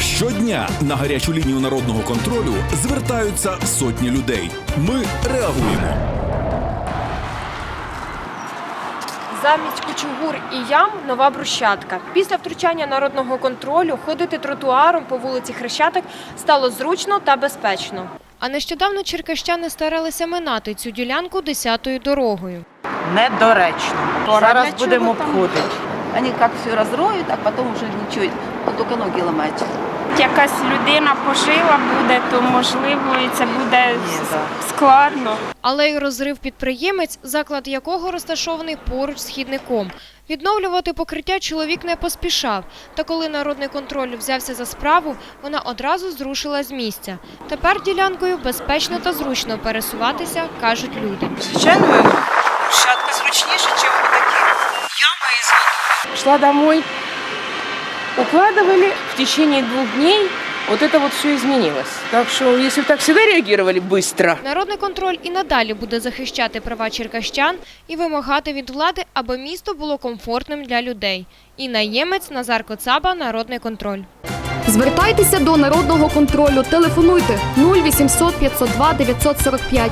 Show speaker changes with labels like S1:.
S1: Щодня на гарячу лінію народного контролю звертаються сотні людей. Ми реагуємо.
S2: Замість кучугур і ям нова брусчатка. Після втручання народного контролю ходити тротуаром по вулиці Хрещатик стало зручно та безпечно. А нещодавно черкащани старалися минати цю ділянку десятою дорогою.
S3: недоречно. Зараз будемо обходити.
S4: Они как все разроют, а потом уже ничего, ну, только ноги ломать.
S5: якась людина пожила буде, то можливо і це буде складно.
S2: Але й розрив підприємець, заклад якого розташований поруч з хідником. Відновлювати покриття чоловік не поспішав. Та коли народний контроль взявся за справу, вона одразу зрушила з місця. Тепер ділянкою безпечно та зручно пересуватися, кажуть люди.
S3: Звичайно, ями із водою.
S6: шла домой, укладывали, в течение двух дней вот это вот все изменилось. Так что, если бы так всегда реагировали быстро,
S2: Народний контроль і надалі буде захищати права черкащан і вимагати від влади, аби місто було комфортним для людей. І наємець Назар Коцаба, Народний контроль.
S7: Звертайтеся до народного контролю. Телефонуйте 0800 502 945